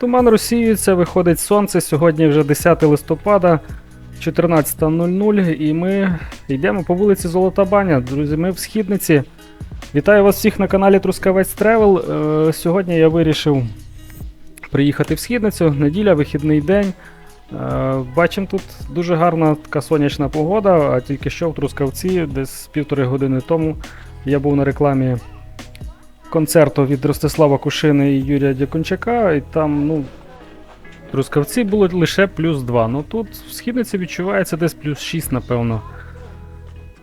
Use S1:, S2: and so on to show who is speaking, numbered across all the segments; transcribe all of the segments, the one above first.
S1: Туман розсіюється, виходить сонце. Сьогодні вже 10 листопада, 14.00, і ми йдемо по вулиці Золота Баня. Друзі, ми в східниці. Вітаю вас всіх на каналі Трускавець Тревел. Е, Сьогодні я вирішив приїхати в східницю. Неділя, вихідний день. Е, Бачимо тут дуже гарна така сонячна погода, а тільки що в Трускавці, десь півтори години тому, я був на рекламі концерту від Ростислава Кушини і Юрія Дякунчака, і там, ну, Трускавці було лише плюс 2. Ну тут в східниці відчувається десь плюс 6, напевно.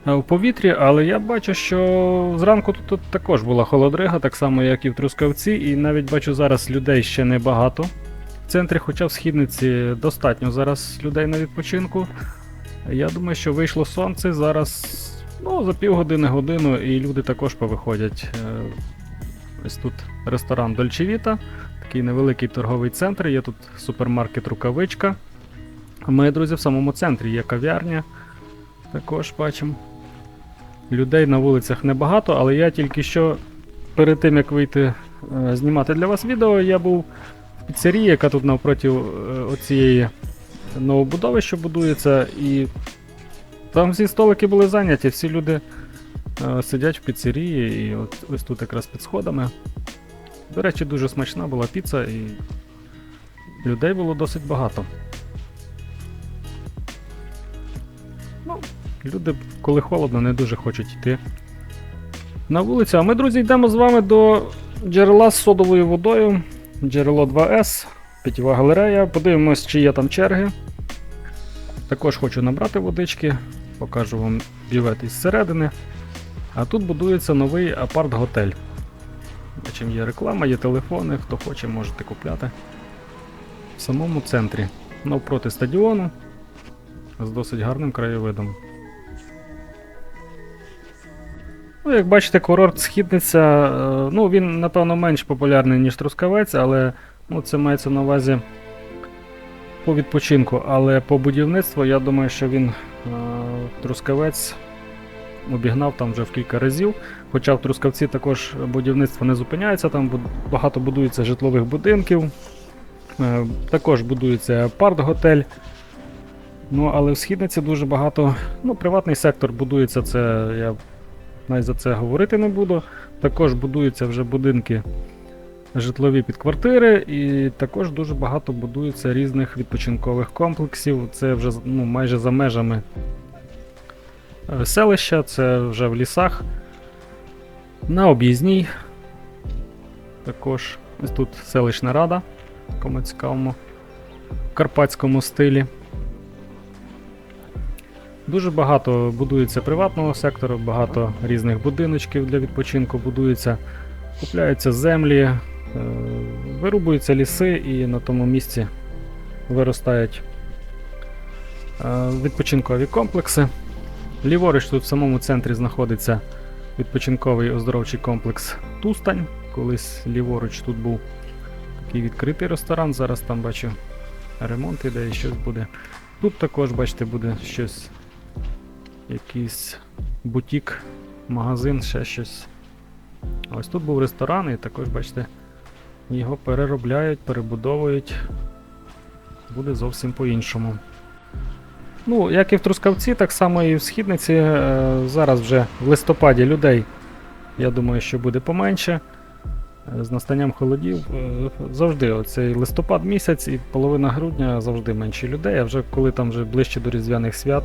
S1: е, У повітрі, але я бачу, що зранку тут, тут також була холодрига, так само, як і в Трускавці, і навіть бачу зараз людей ще небагато. В центрі, хоча в східниці достатньо зараз людей на відпочинку. Я думаю, що вийшло сонце зараз ну, за півгодини годину, і люди також повиходять. Ось тут ресторан Дольчевіта, такий невеликий торговий центр, є тут супермаркет Рукавичка. Ми, друзі, в самому центрі є кав'ярня. Також бачимо. Людей на вулицях небагато, але я тільки що перед тим як вийти е, знімати для вас відео, я був в піцерії, яка тут навпроти е, оцієї новобудови, що будується, і там всі столики були зайняті, всі люди сидять в піцерії, і от ось тут якраз під сходами. До речі, дуже смачна була піца, і людей було досить багато. Ну, люди, коли холодно, не дуже хочуть йти на вулицю. А ми, друзі, йдемо з вами до джерела з содовою водою. Джерело 2С, питєва галерея. Подивимось, чи є там черги. Також хочу набрати водички, покажу вам бювет із середини. А тут будується новий апарт-готель. Бачимо, є реклама, є телефони, хто хоче, можете купляти. В самому центрі, навпроти стадіону, з досить гарним краєвидом. Ну, як бачите, курорт Східниця, е, ну він, напевно, менш популярний, ніж Трускавець, але ну, це мається на увазі по відпочинку. Але по будівництву, я думаю, що він е, Трускавець обігнав там вже в кілька разів. Хоча в Трускавці також будівництво не зупиняється, там багато будується житлових будинків, е, також будується апарт-готель. Ну, але в східниці дуже багато. Ну, приватний сектор будується, це я навіть за це говорити не буду. Також будуються вже будинки житлові під квартири, і також дуже багато будується різних відпочинкових комплексів. Це вже ну, майже за межами селища, це вже в лісах. На об'їзній. Також тут селищна рада, в такому цікавому карпатському стилі. Дуже багато будується приватного сектору, багато різних будиночків для відпочинку будується, купляються землі, е, вирубуються ліси і на тому місці виростають е, відпочинкові комплекси. Ліворуч тут в самому центрі знаходиться відпочинковий оздоровчий комплекс Тустань. Колись ліворуч тут був такий відкритий ресторан, зараз там бачу ремонт іде і щось буде. Тут також, бачите, буде щось якийсь бутік, магазин, ще щось. Ось тут був ресторан, і також, бачите, його переробляють, перебудовують. Буде зовсім по-іншому. Ну, як і в Трускавці, так само і в Східниці. Е, Зараз вже в листопаді людей, я думаю, що буде поменше. Е, З настанням холодів е, завжди оцей листопад місяць і половина грудня завжди менше людей, а вже коли там вже ближче до Різдвяних свят,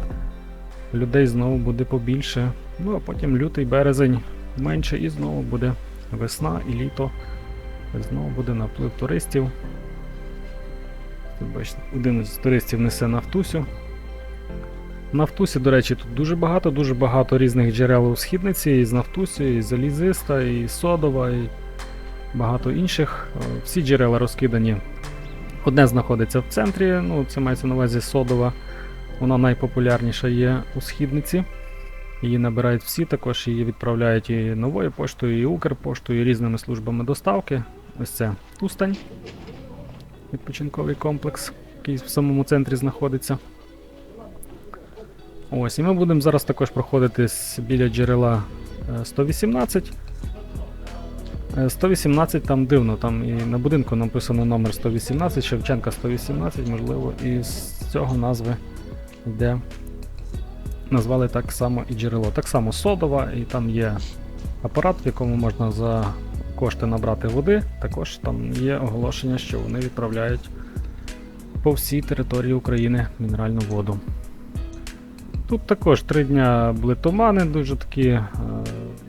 S1: людей знову буде побільше. Ну а потім лютий, березень менше і знову буде весна і літо. Знову буде наплив туристів. Один з туристів несе нафтусю. Нафтусі, до речі, тут дуже багато, дуже багато різних джерел у східниці, і з нафтусі, і залізиста, і содова, і багато інших. Е, Всі джерела розкидані. Одне знаходиться в центрі, ну це мається на увазі содова. Вона найпопулярніша є у східниці. Її набирають всі, також її відправляють і новою поштою, і Укрпоштою, і різними службами доставки. Ось це Тустань. Відпочинковий комплекс, який в самому центрі знаходиться. Ось, і ми будемо зараз також проходитись біля джерела е, 118. Е, 118 там дивно, там і на будинку написано номер 118, Шевченка 118, можливо, і з цього назви йде. Назвали так само і джерело. Так само содова, і там є апарат, в якому можна за кошти набрати води. Також там є оголошення, що вони відправляють по всій території України мінеральну воду. Тут також три дня були тумани, дуже такі е,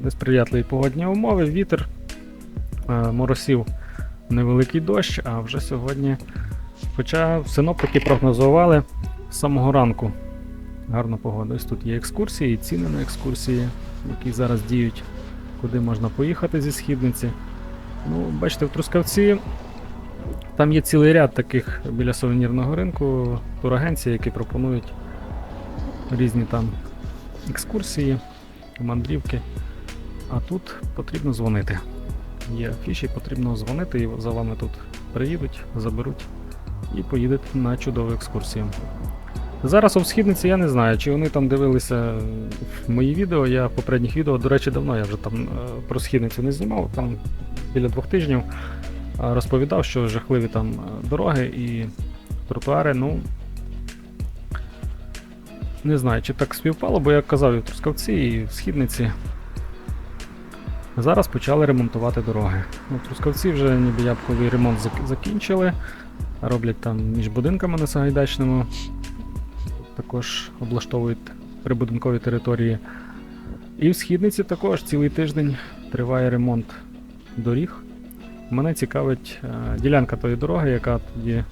S1: несприятливі погодні умови, вітер, е, моросів невеликий дощ, а вже сьогодні, хоча синоптики прогнозували з самого ранку гарну погоду. Ось тут є екскурсії, і ціни на екскурсії, які зараз діють, куди можна поїхати зі східниці. Ну, бачите, в Трускавці там є цілий ряд таких біля сувенірного ринку турагенцій, які пропонують різні там екскурсії, мандрівки. А тут потрібно дзвонити. Є афіші, потрібно дзвонити, і за вами тут приїдуть, заберуть і поїдете на чудову екскурсію. Зараз у східниці я не знаю, чи вони там дивилися мої відео. Я в попередніх відео, до речі, давно я вже там е, про східницю не знімав, там біля двох тижнів розповідав, що жахливі там е, дороги і тротуари, ну. Не знаю, чи так співпало, бо я казав і в Трускавці, і в Східниці. Зараз почали ремонтувати дороги. Ну, Трускавці вже ніби ябковий ремонт закінчили. Роблять там між будинками на Сагайдачному. Також облаштовують прибудинкові території. І в Східниці також цілий тиждень триває ремонт доріг. Мене цікавить е, ділянка тої дороги, яка тоді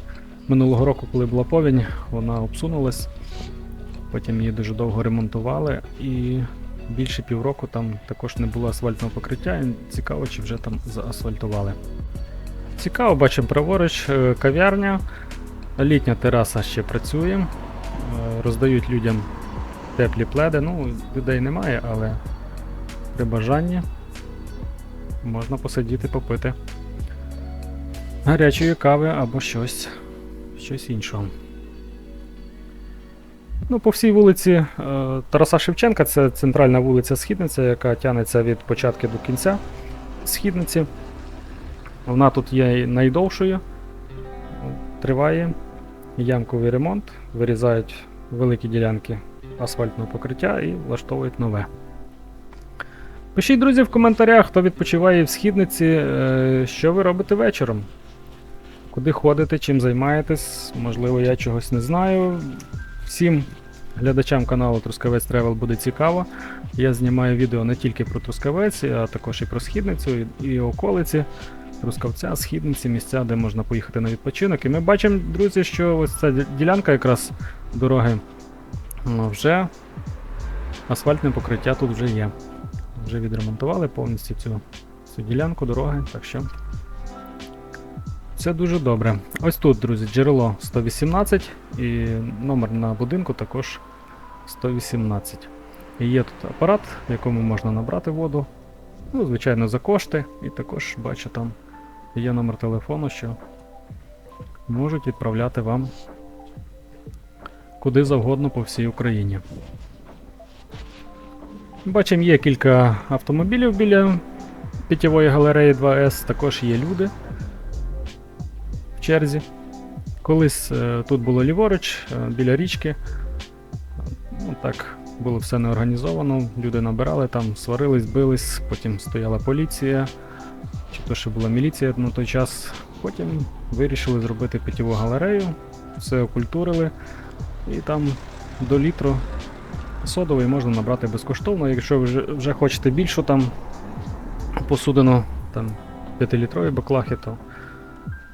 S1: минулого року, коли була повінь, вона обсунулась. Потім її дуже довго ремонтували, і більше півроку там також не було асфальтного покриття. І цікаво, чи вже там заасфальтували. Цікаво, бачимо праворуч е, кав'ярня. Літня тераса ще працює. Е, Роздають людям теплі пледи. Ну, людей немає, але при бажанні можна посидіти, попити гарячої кави або щось, щось іншого. Ну, по всій вулиці е, Тараса Шевченка, це центральна вулиця Східниця, яка тягнеться від початку до кінця Східниці. Вона тут є найдовшою. Триває ямковий ремонт, вирізають великі ділянки асфальтного покриття і влаштовують нове. Пишіть, друзі, в коментарях, хто відпочиває в східниці, е, що ви робите вечором. Куди ходите, чим займаєтесь, можливо, я чогось не знаю. Всім глядачам каналу Трускавець Тревел буде цікаво. Я знімаю відео не тільки про Трускавець, а також і про східницю, і, околиці. Трускавця, східниці, місця, де можна поїхати на відпочинок. І ми бачимо, друзі, що ось ця ділянка якраз дороги вже асфальтне покриття тут вже є. Вже відремонтували повністю цю, цю ділянку дороги, так що це дуже добре. Ось тут, друзі, джерело 118 і номер на будинку також 118. І є тут апарат, в якому можна набрати воду. Ну, звичайно, за кошти. І також бачу там є номер телефону, що можуть відправляти вам куди завгодно по всій Україні. Бачимо, є кілька автомобілів біля питєвої галереї 2С, також є люди черзі. Колись е, тут було ліворуч, е, біля річки. Ну, так було все неорганізовано. Люди набирали там, сварились, бились, потім стояла поліція, чи то ще була міліція на той час. Потім вирішили зробити питєву галерею, все окультурили, і там до літру содовий можна набрати безкоштовно. Якщо вже, вже хочете більшу там посудину, там 5-літрові баклахи, то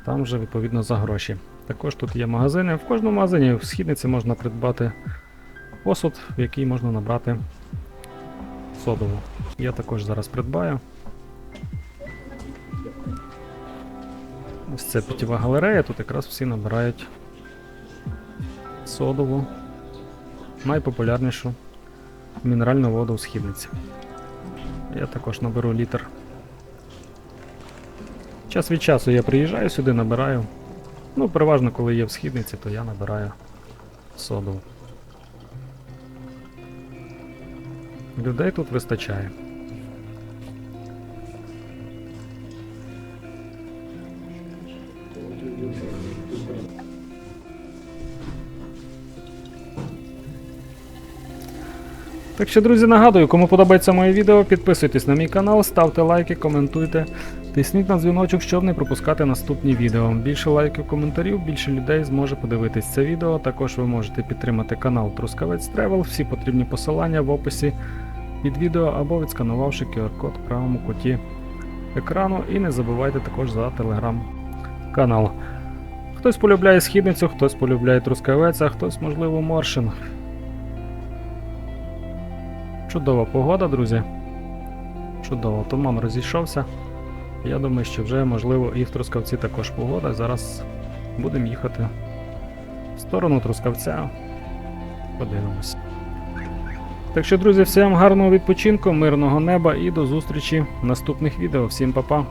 S1: там вже відповідно за гроші. Також тут є магазини. В кожному магазині в східниці можна придбати посуд, в який можна набрати содову. Я також зараз придбаю. Ось це питєва галерея, тут якраз всі набирають содову, найпопулярнішу мінеральну воду у східниці. Я також наберу літр. Час від часу я приїжджаю сюди, набираю. Ну, переважно, коли є в східниці, то я набираю соду. Людей тут вистачає. Так що, друзі, нагадую, кому подобається моє відео, підписуйтесь на мій канал, ставте лайки, коментуйте тисніть на дзвіночок, щоб не пропускати наступні відео. Більше лайків, коментарів, більше людей зможе подивитись це відео. Також ви можете підтримати канал Трускавець Тревел. Всі потрібні посилання в описі під відео або відсканувавши QR-код в правому куті екрану. І не забувайте також за телеграм-канал. Хтось полюбляє східницю, хтось полюбляє трускавець, а хтось, можливо, моршин. Чудова погода, друзі. Чудово, туман розійшовся. Я думаю, що вже можливо і в Трускавці також погода. Зараз будемо їхати в сторону Трускавця. Подивимось. Так що, друзі, всім гарного відпочинку, мирного неба і до зустрічі в наступних відео. Всім па-па!